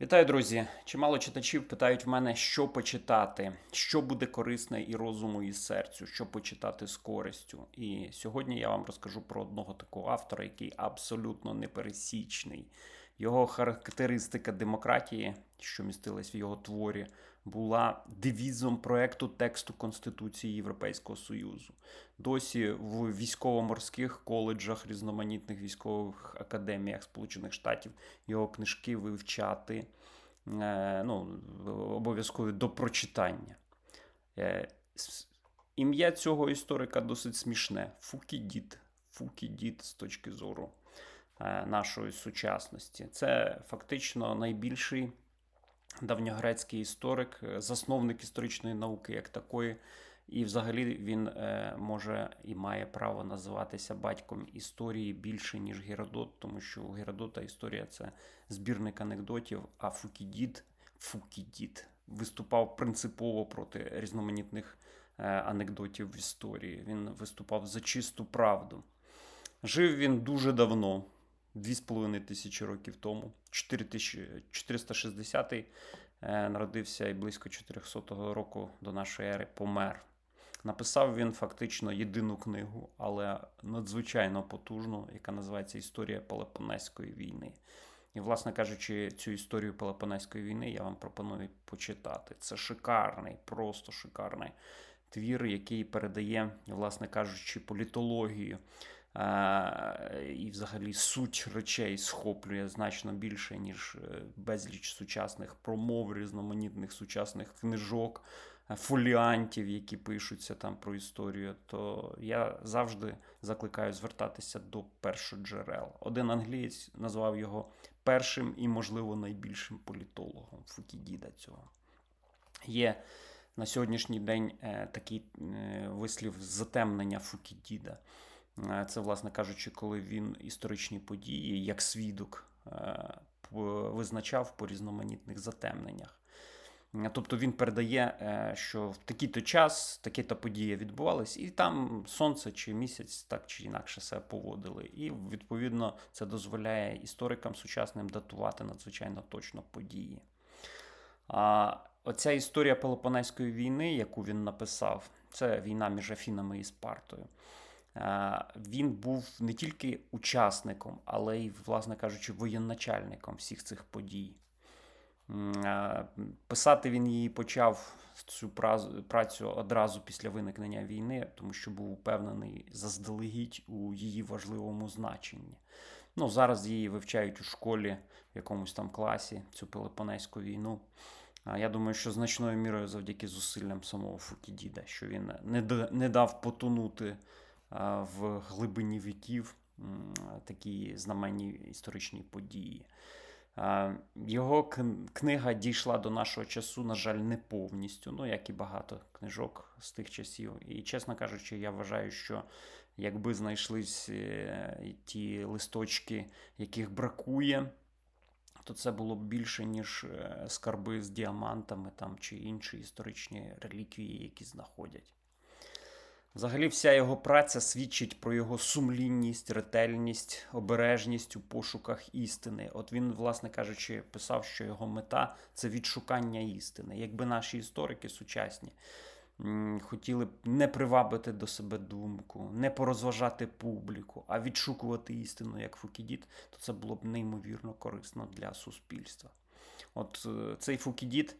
Вітаю, друзі! Чимало читачів питають в мене, що почитати, що буде корисне і розуму, і серцю, що почитати з користю. І сьогодні я вам розкажу про одного такого автора, який абсолютно непересічний. Його характеристика демократії, що містилась в його творі, була девізом проекту тексту Конституції Європейського Союзу. Досі в військово-морських коледжах, різноманітних військових академіях Сполучених Штатів його книжки вивчати е, ну, обов'язково до прочитання. Е, Ім'я цього історика досить смішне. Фукідід. Фукідід з точки зору е, нашої сучасності. Це фактично найбільший давньогрецький історик, е, засновник історичної науки як такої. І взагалі він е, може і має право називатися батьком історії більше, ніж Геродот, тому що у Геродота історія це збірник анекдотів, а Фукідід, Фукідід виступав принципово проти різноманітних е, анекдотів в історії. Він виступав за чисту правду. Жив він дуже давно, 2,5 тисячі років тому, 4460 е, народився і близько 400 року до нашої ери помер. Написав він фактично єдину книгу, але надзвичайно потужну, яка називається Історія Пелопонезької війни. І, власне кажучи, цю історію Пелопонезької війни я вам пропоную почитати. Це шикарний, просто шикарний твір, який передає, власне кажучи, політологію і взагалі суть речей схоплює значно більше, ніж е, безліч сучасних промов, різноманітних сучасних книжок, е, фоліантів, які пишуться там про історію. То я завжди закликаю звертатися до першоджерел. Один англієць назвав його першим і, можливо, найбільшим політологом Фукідіда цього. Є на сьогоднішній день е, такий вислів затемнення Фукідіда. Е, Це, власне кажучи, коли він історичні події як свідок е, визначав по різноманітних затемненнях. Е, Тобто він передає, що в такий-то час такі-то події відбувались, і там сонце чи місяць так чи інакше себе поводили. І відповідно це дозволяє історикам сучасним датувати надзвичайно точно події. А оця історія Пелопонезької війни, яку він написав, це війна між Афінами і Спартою. Він був не тільки учасником, але й, власне кажучи, воєначальником всіх цих подій. Писати він її почав цю працю одразу після виникнення війни, тому що був упевнений заздалегідь у її важливому значенні. Ну, зараз її вивчають у школі в якомусь там класі, цю Пелопонезьку війну. Я думаю, що значною мірою завдяки зусиллям самого Фукідіда, що він не, дав потонути в глибині віків такі знаменні історичні події. Його книга дійшла до нашого часу, на жаль, не повністю, ну як і багато книжок з тих часів. І, чесно кажучи, я вважаю, що якби знайшлись е, ті листочки, яких бракує, то це було б більше, ніж е, скарби з діамантами там, чи інші історичні реліквії, які знаходять. Взагалі, вся його праця свідчить про його сумлінність, ретельність, обережність у пошуках істини. От він, власне кажучи, писав, що його мета це відшукання істини. Якби наші історики сучасні хотіли б не привабити до себе думку, не порозважати публіку, а відшукувати істину як Фукідіт, то це було б неймовірно корисно для суспільства. От е, цей Фукідіт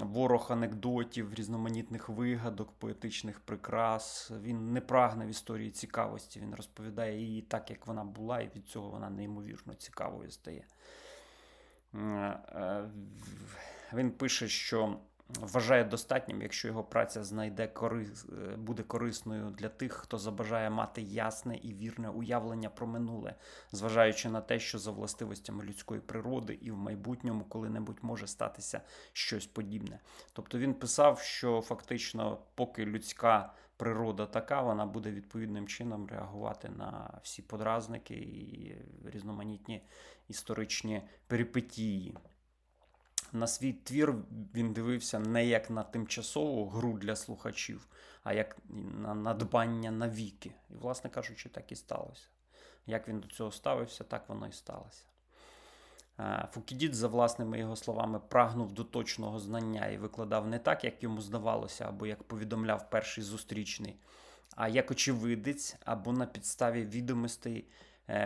ворог анекдотів, різноманітних вигадок, поетичних прикрас. Він не прагне в історії цікавості. Він розповідає її так, як вона була, і від цього вона неймовірно цікавою стає. Е, Він пише, що вважає достатнім, якщо його праця знайде корис... е, буде корисною для тих, хто забажає мати ясне і вірне уявлення про минуле, зважаючи на те, що за властивостями людської природи і в майбутньому коли-небудь може статися щось подібне. Тобто він писав, що фактично, поки людська природа така, вона буде відповідним чином реагувати на всі подразники і різноманітні історичні перипетії. На свій твір він дивився не як на тимчасову гру для слухачів, а як на надбання навіки. І, власне кажучи, так і сталося. Як він до цього ставився, так воно і сталося. Е, Фукідід, за власними його словами, прагнув до точного знання і викладав не так, як йому здавалося, або як повідомляв перший зустрічний, а як очевидець, або на підставі відомостей,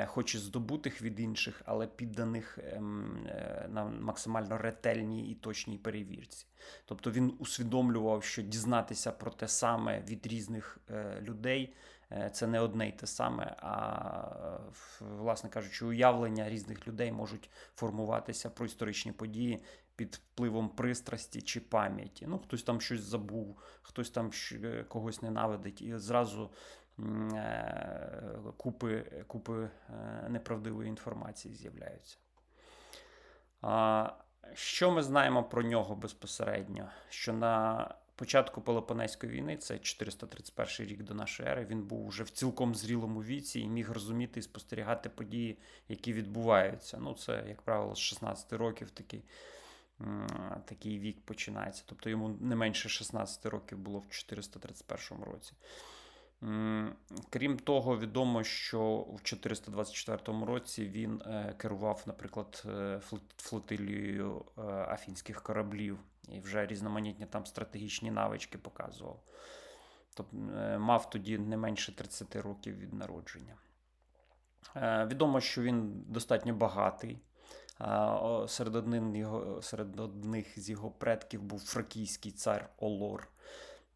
хоч і здобутих від інших, але підданих ем, е, на максимально ретельній і точній перевірці. Тобто він усвідомлював, що дізнатися про те саме від різних е, людей е, це не одне й те саме, а, власне кажучи, уявлення різних людей можуть формуватися про історичні події під впливом пристрасті чи пам'яті. Ну, хтось там щось забув, хтось там е, когось ненавидить, і зразу е, купи, купи е, неправдивої інформації з'являються. Що ми знаємо про нього безпосередньо? Що на початку Пелопонезької війни, це 431 рік до нашої ери, він був вже в цілком зрілому віці і міг розуміти і спостерігати події, які відбуваються. Ну, це, як правило, з 16 років такий, такий вік починається. Тобто йому не менше 16 років було в 431 році. Крім того, відомо, що в 424 році він е, керував, наприклад, е, флотилією е, афінських кораблів і вже різноманітні там стратегічні навички показував. Тобто мав тоді не менше 30 років від народження. Відомо, що він достатньо багатий. Серед одних з його предків був фракійський цар Олор.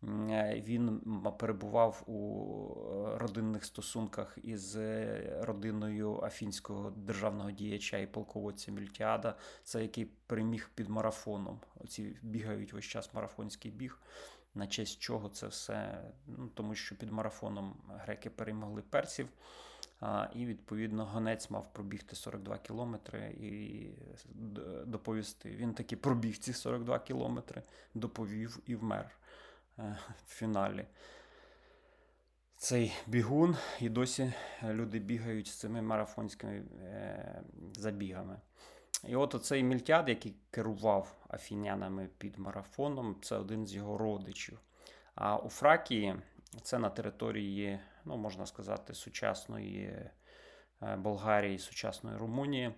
Е, Він перебував у е, родинних стосунках із е, родиною афінського державного діяча і полководця Мільтіада, це який переміг під марафоном. Оці бігають весь час марафонський біг. На честь чого це все? Ну, тому що під марафоном греки перемогли персів. А, і, відповідно, гонець мав пробігти 42 кілометри і доповісти. Він таки пробіг ці 42 кілометри, доповів і вмер в фіналі. Цей бігун, і досі люди бігають з цими марафонськими е, забігами. І от оцей Мільтяд, який керував афінянами під марафоном, це один з його родичів. А у Фракії це на території, ну, можна сказати, сучасної е, Болгарії, сучасної Румунії.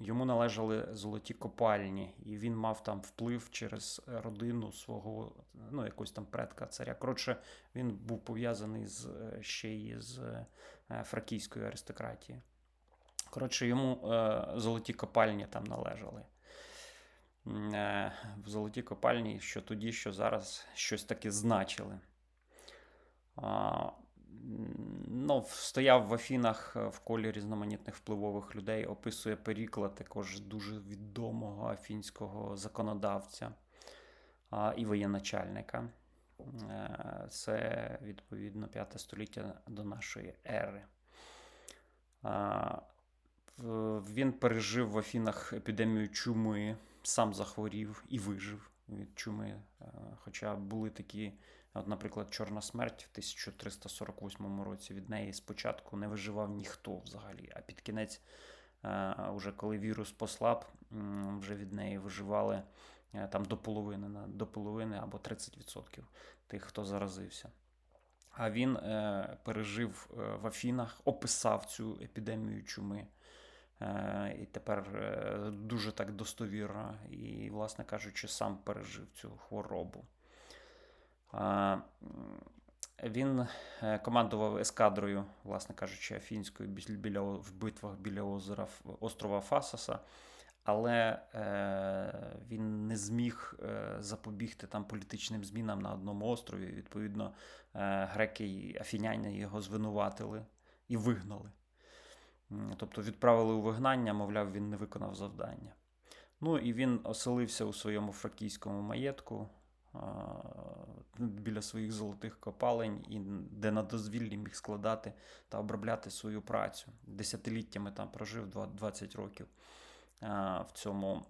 Йому належали золоті копальні, і він мав там вплив через родину свого, ну, якогось там предка царя. Коротше, він був пов'язаний з, е, ще й з е, фракійською аристократією. Коротше, йому е, золоті копальні там належали. Е, в золоті копальні, що тоді, що зараз щось таке значили. Ну, стояв в Афінах е, в колі різноманітних впливових людей, описує Перікла, також дуже відомого афінського законодавця і воєначальника. Е, Це відповідно 5 століття до нашої ери. Він пережив в Афінах епідемію чуми, сам захворів і вижив від чуми. Е, Хоча були такі, от, наприклад, Чорна смерть в 1348 році від неї спочатку не виживав ніхто взагалі, а під кінець, е, уже коли вірус послаб, вже від неї виживали е, там до половини, до половини або 30% тих, хто заразився. А він е, пережив е, в Афінах, описав цю епідемію чуми. І тепер дуже так достовірно, і, власне кажучи, сам пережив цю хворобу. Він е, командував ескадрою, власне кажучи, афінською біля, в битвах біля озера острова Фасоса, але е, він не зміг е, запобігти там політичним змінам на одному острові. Відповідно, е, греки і афіняни його звинуватили і вигнали. Тобто відправили у вигнання, мовляв, він не виконав завдання. Ну і він оселився у своєму фракійському маєтку біля своїх золотих копалень, і де на дозвіллі міг складати та обробляти свою працю. Десятиліттями там прожив 20 років в цьому,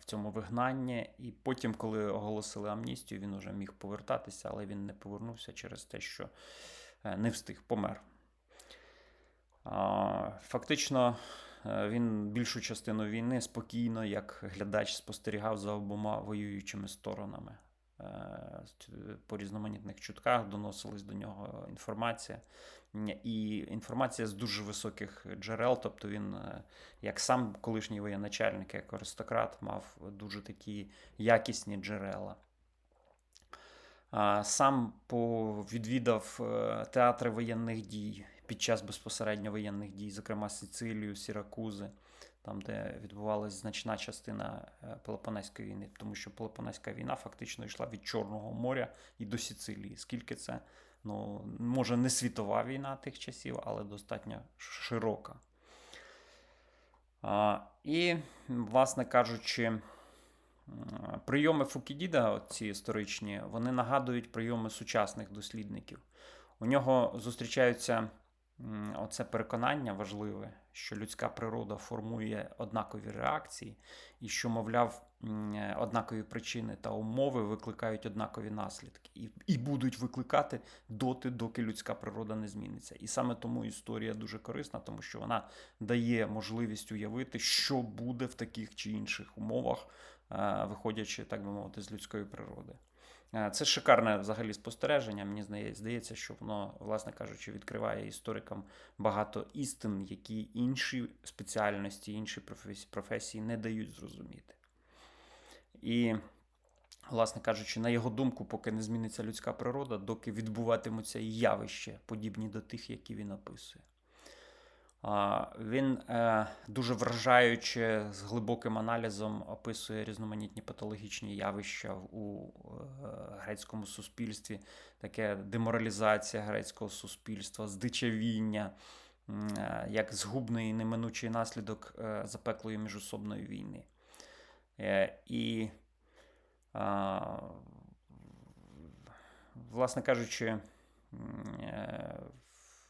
в цьому вигнанні. І потім, коли оголосили амністію, він уже міг повертатися, але він не повернувся через те, що е, не встиг, помер. Фактично, він більшу частину війни спокійно, як глядач, спостерігав за обома воюючими сторонами. е, по різноманітних чутках доносилась до нього інформація. І інформація з дуже високих джерел, тобто він, е, як сам колишній воєначальник, як аристократ, мав дуже такі якісні джерела. Сам відвідав е, театри воєнних дій під час безпосередньо воєнних дій, зокрема Сицилію, Сіракузи, там, де відбувалася значна частина е, Пелопонезької війни, тому що Пелопонезька війна фактично йшла від Чорного моря і до Сицилії. Скільки це, ну, може, не світова війна тих часів, але достатньо широка. І, власне кажучи, прийоми Фукідіда, ці історичні, вони нагадують прийоми сучасних дослідників. У нього зустрічаються оце переконання важливе, що людська природа формує однакові реакції, і що, мовляв, е, однакові причини та умови викликають однакові наслідки, і, і будуть викликати доти, доки людська природа не зміниться. І саме тому історія дуже корисна, тому що вона дає можливість уявити, що буде в таких чи інших умовах, е, виходячи, так би мовити, з людської природи. Е, Це шикарне взагалі спостереження. Мені здається, що воно, власне кажучи, відкриває історикам багато істин, які інші спеціальності, інші професії, не дають зрозуміти. І, власне кажучи, на його думку, поки не зміниться людська природа, доки відбуватимуться явища, подібні до тих, які він описує. Він е, дуже вражаюче з глибоким аналізом описує різноманітні патологічні явища у е, грецькому суспільстві, таке деморалізація грецького суспільства, здичавіння, е, як згубний неминучий наслідок запеклої міжособної війни. І, власне кажучи,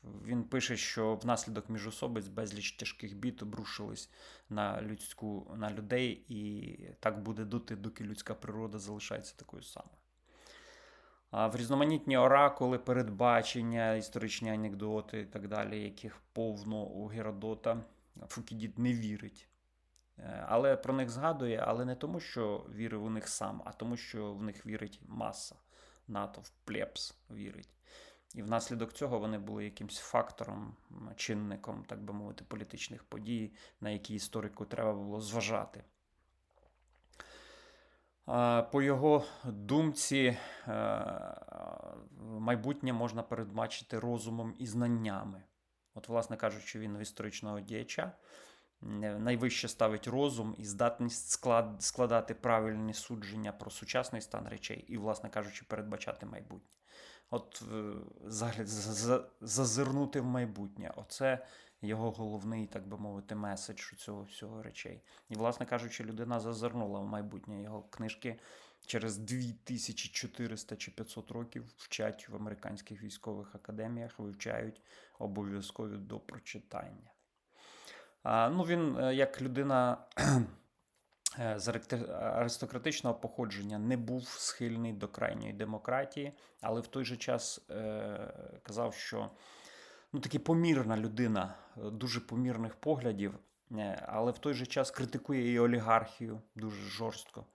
він пише, що внаслідок міжособиць безліч тяжких бід обрушились на людську на людей, і так буде доти, доки людська природа залишається такою самою. В різноманітні оракули, передбачення, історичні анекдоти і так далі, яких повно у Геродота, Фукідід не вірить. Е, Але про них згадує, але не тому, що вірив у них сам, а тому, що в них вірить маса, натовп, плебс вірить. І внаслідок цього вони були якимсь фактором, чинником, так би мовити, політичних подій, на які історику треба було зважати. По його думці, е, майбутнє можна передбачити розумом і знаннями. От, власне кажучи, він в історичного діяча е, найвище ставить розум і здатність склад, складати правильні судження про сучасний стан речей і, власне кажучи, передбачати майбутнє. От е, загляд- за- за- зазирнути в майбутнє. Оце його головний, так би мовити, меседж у цього всього речей. І, власне кажучи, людина зазирнула в майбутнє. Його книжки через 2400 чи 500 років вчать в американських військових академіях, вивчають обов'язкові до прочитання. А, ну, він, е, як людина з аристократичного походження, не був схильний до крайньої демократії, але в той же час е, казав, що ну, таки помірна людина, е, дуже помірних поглядів, е, але в той же час критикує і олігархію дуже жорстко.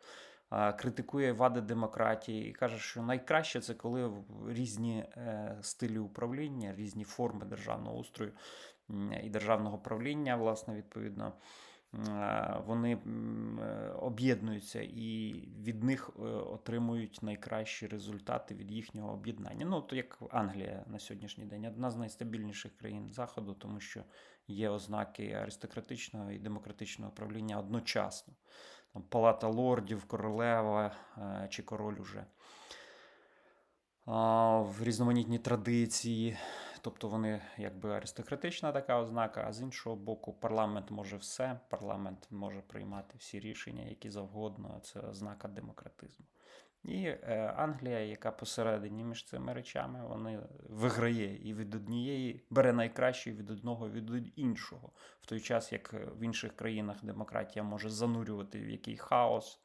Критикує вади демократії і каже, що найкраще це коли різні е, стилі управління, різні форми державного устрою і державного правління, власне, відповідно, е, вони е, об'єднуються і від них е, отримують найкращі результати від їхнього об'єднання. Ну, то як Англія на сьогоднішній день, одна з найстабільніших країн Заходу, тому що є ознаки аристократичного і демократичного правління одночасно. Там Палата лордів, королева е, чи король уже. В різноманітні традиції, тобто вони якби аристократична така ознака, а з іншого боку, парламент може все, парламент може приймати всі рішення, які завгодно, це ознака демократизму. І е, Англія, яка посередині між цими речами, вони виграє і від однієї, бере найкраще від одного, від іншого. В той час, як в інших країнах демократія може занурювати в який хаос,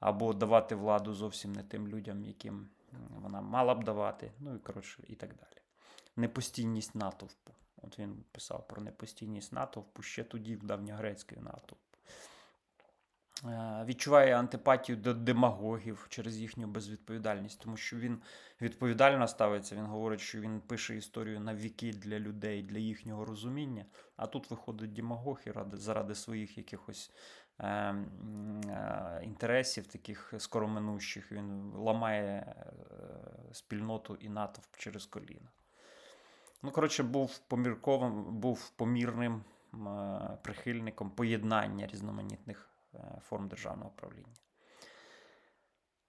або давати владу зовсім не тим людям, яким вона мала б давати, ну і коротше, і так далі. Непостійність натовпу. От він писав про непостійність натовпу ще тоді, в давньогрецький натовп. е, відчуває антипатію до демагогів через їхню безвідповідальність, тому що він відповідально ставиться. Він говорить, що він пише історію на віки для людей, для їхнього розуміння. А тут виходить демагог і ради, заради своїх якихось е, е, інтересів, таких скороминущих, він ламає е, спільноту і натовп через коліна. Ну, коротше, був помірковим, був помірним е, прихильником поєднання різноманітних е, форм державного управління.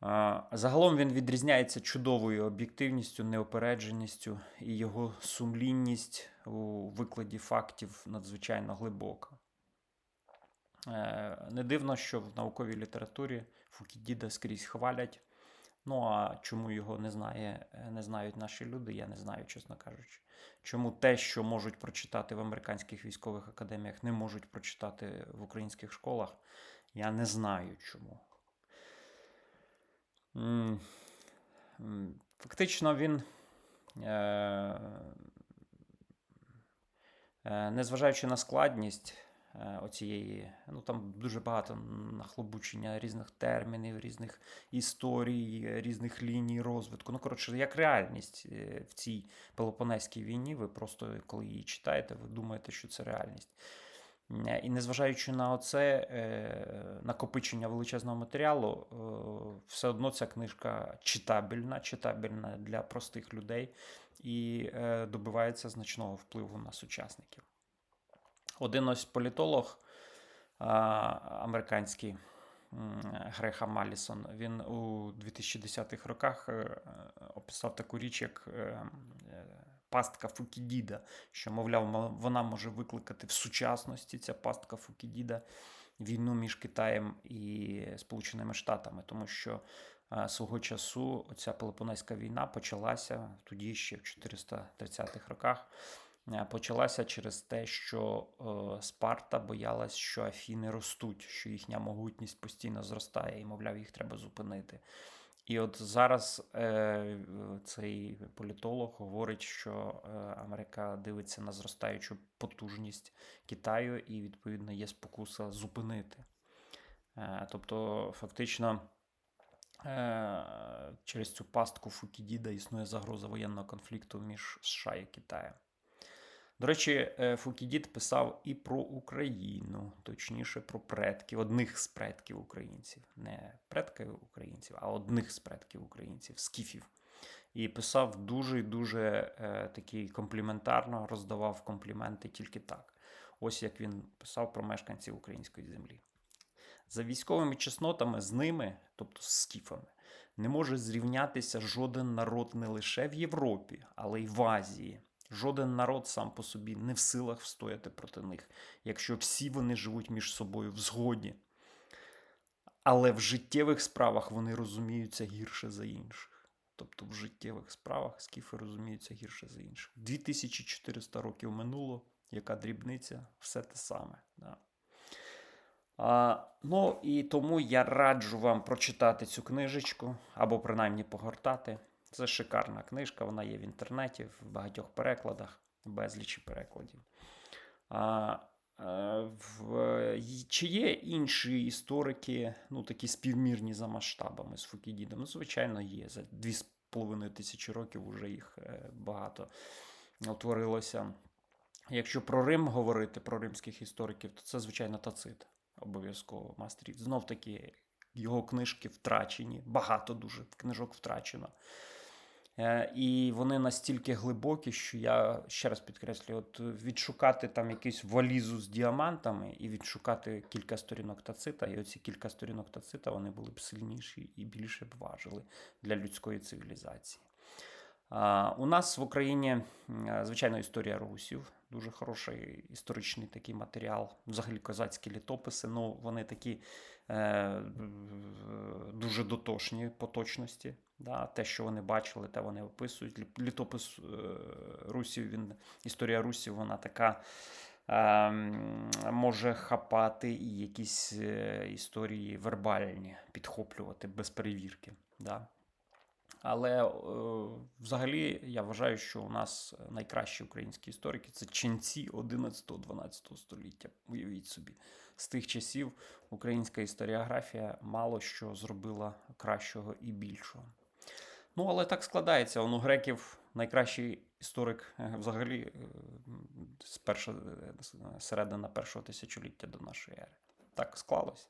Е, Загалом він відрізняється чудовою об'єктивністю, неопередженістю, і його сумлінність у викладі фактів надзвичайно глибока. Не дивно, що в науковій літературі Фукідіда скрізь хвалять. Ну а чому його не, знає, е, не знають наші люди, я не знаю, чесно кажучи. Чому те, що можуть прочитати в американських військових академіях, не можуть прочитати в українських школах, я не знаю чому. Фактично він, е, е, незважаючи на складність оцієї, ну там дуже багато нахлобучення різних термінів, різних історій, різних ліній розвитку. Ну, коротше, як реальність е, в цій Пелопонезькій війні, ви просто, коли її читаєте, ви думаєте, що це реальність. Е, І незважаючи на оце е, накопичення величезного матеріалу, е, все одно ця книжка читабельна, читабельна для простих людей і е, добивається значного впливу на сучасників. Один ось політолог американський м, Грехам Малісон, він у 2010-х роках е, описав таку річ, як е, е, пастка Фукідіда, що, мовляв, вона може викликати в сучасності ця пастка Фукідіда війну між Китаєм і Сполученими Штатами, тому що свого часу ця Пелопонезька війна почалася тоді ще в 430-х роках. Е, Почалася через те, що е, Спарта боялась, що Афіни ростуть, що їхня могутність постійно зростає, і, мовляв, їх треба зупинити. І от зараз е, цей політолог говорить, що е, Америка дивиться на зростаючу потужність Китаю, і відповідно є спокуса зупинити. Е, тобто, фактично, е, через цю пастку Фукідіда існує загроза воєнного конфлікту між США і Китаєм. До речі, е, Фукідід писав і про Україну, точніше про предків, одних з предків українців, не предків українців, а одних з предків українців, скіфів. І писав дуже дуже е, такий компліментарно, роздавав компліменти тільки так. Ось як він писав про мешканців української землі. За військовими чеснотами з ними, тобто з скіфами, не може зрівнятися жоден народ не лише в Європі, але й в Азії. Жоден народ сам по собі не в силах встояти проти них, якщо всі вони живуть між собою в згоді. Але в життєвих справах вони розуміються гірше за інших. Тобто в життєвих справах скіфи розуміються гірше за інших. 2400 років минуло, яка дрібниця, все те саме. Да. А, ну і тому я раджу вам прочитати цю книжечку або принаймні погортати. Це шикарна книжка, вона є в інтернеті, в багатьох перекладах, безлічі перекладів. А, е, в, чи є інші історики, ну такі співмірні за масштабами з Фукідідом? Ну, звичайно, є. За 2,5 тисячі років вже їх е, багато утворилося. Якщо про Рим говорити, про римських істориків, то це, звичайно, Тацит. Обов'язково Мастріт. Знов таки, його книжки втрачені, багато дуже книжок втрачено. Е, І вони настільки глибокі, що я ще раз підкреслюю, от відшукати там якусь валізу з діамантами і відшукати кілька сторінок тацита, і оці кілька сторінок тацита вони були б сильніші і більше б важили для людської цивілізації. У нас в Україні, е, звичайно, історія русів. Дуже хороший історичний такий матеріал. Взагалі козацькі літописи. Ну, вони такі е, дуже дотошні по точності. Да? Те, що вони бачили, те вони описують. Лі- Літопис е, русів, він, історія русів, вона така. ем, Може хапати і якісь е, історії вербальні підхоплювати без перевірки. Да? Але е, взагалі я вважаю, що у нас найкращі українські історики це ченці 11-12 століття. Уявіть собі. з тих часів українська історіографія мало що зробила кращого і більшого. Ну, але так складається. Он у греків найкращий історик е, взагалі е, з першого, е, середина першого тисячоліття до нашої ери. Так склалось.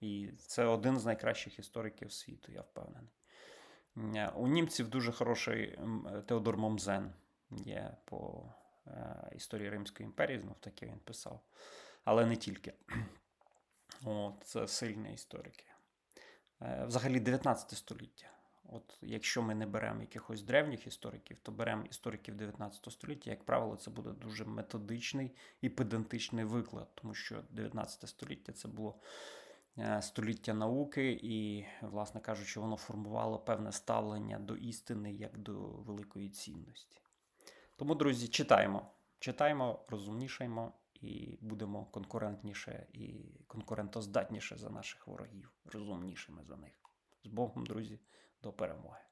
І це один з найкращих істориків світу, я впевнений. Е, У німців дуже хороший Теодор Момзен є по історії Римської імперії, знов таки він писав. Але не тільки. От, це сильні історики. Взагалі 19 століття. От якщо ми не беремо якихось древніх істориків, то беремо істориків 19 століття, як правило, це буде дуже методичний і педантичний виклад, тому що 19 століття це було е, століття науки, і, власне кажучи, воно формувало певне ставлення до істини як до великої цінності. Тому, друзі, читаємо. Читаємо, розумнішаємо і будемо конкурентніше і конкурентоздатніше за наших ворогів, розумнішими за них. З Богом, друзі, до перемоги.